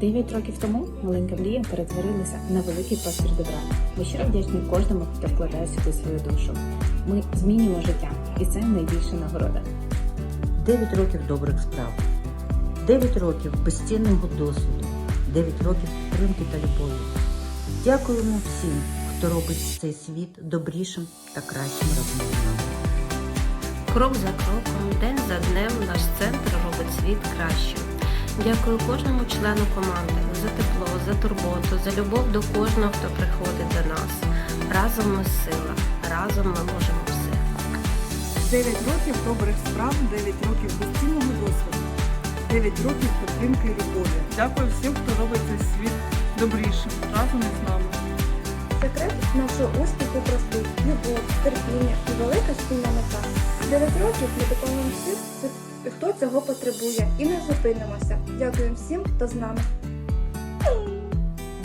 Дев'ять років тому маленька мрія перетворилася на великий простір добра. Ми щиро вдячні кожному, хто вкладає сюди свою душу. Ми змінюємо життя, і це найбільша нагорода. 9 років добрих справ, 9 років безцінного досвіду, 9 років підтримки та любові. Дякуємо всім, хто робить цей світ добрішим та кращим разом з нами. Крок за кроком, день за днем наш центр робить світ кращим. Дякую кожному члену команди за тепло, за турботу, за любов до кожного, хто приходить до нас. Разом ми сила, разом ми можемо все. 9 років добрих справ, 9 років безцінного досвіду, 9 років підтримки і любові. Дякую всім, хто робить цей світ добрішим разом із нами. Секрет нашого успіху простий, любов, терпіння і велика спільна мета. Дев'ять років ми допомагаємо всім, хто цього потребує, і не зупинимося. Дякуємо всім, хто з нами.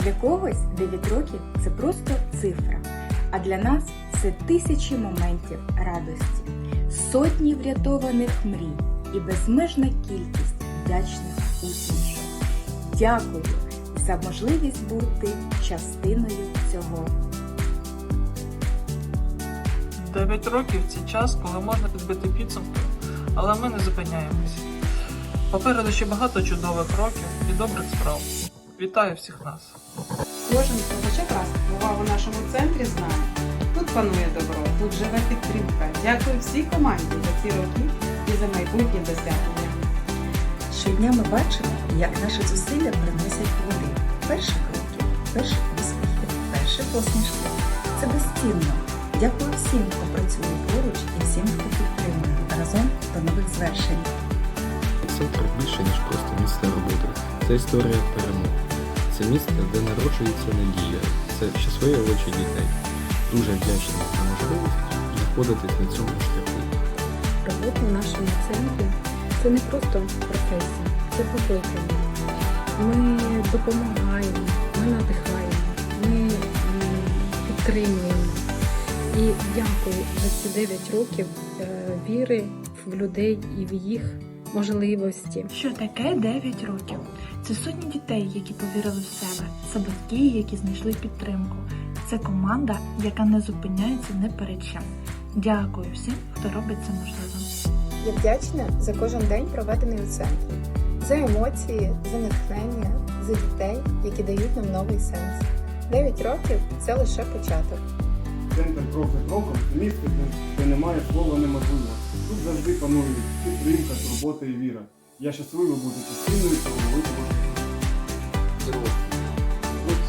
Для когось 9 років це просто цифра, а для нас це тисячі моментів радості, сотні врятованих мрій і безмежна кількість вдячних усмішок. Дякую за можливість бути частиною цього. 9 років це час, коли можна підбити підсумки, але ми не зупиняємося. Попереду ще багато чудових років і добрих справ. Вітаю всіх нас! Кожен, хто хоча раз бував у нашому центрі, знає. Тут панує добро, тут живе підтримка. Дякую всій команді за ці роки і за майбутнє досягнення. Щодня ми бачимо, як наші зусилля приносять плоди. Перші кроки, перші успіхи, перші посмішки. Це безцінно. Дякую всім, хто працює поруч і всім, хто. Разом нових звершень. Центр більше, ніж просто місце роботи. Це історія перемог. Це місце, де народжується надія. Це щасливі очі дітей. Дуже вдячний за можливість знаходитись на цьому шляху. Робота в нашому центрі це не просто професія, це покликання. Ми допомагаємо, ми надихаємо, ми підтримуємо. І дякую за ці 9 років е, віри в людей і в їх можливості. Що таке 9 років? Це сотні дітей, які повірили в себе, це батьки, які знайшли підтримку. Це команда, яка не зупиняється не перед чим. Дякую всім, хто робить це можливим. Я вдячна за кожен день, проведений у центрі, за емоції, за натхнення, за дітей, які дають нам новий сенс. Дев'ять років це лише початок центр крок за кроком це місце, де немає слова неможливо. Тут завжди панує підтримка, турбота і віра. Я щасливо буду частиною цього великого. Крок.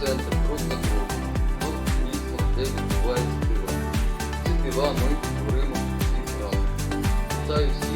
Центр крок за кроком. Тут місце, де відбувається співа. Ці піва ми створимо всіх разом. Вітаю.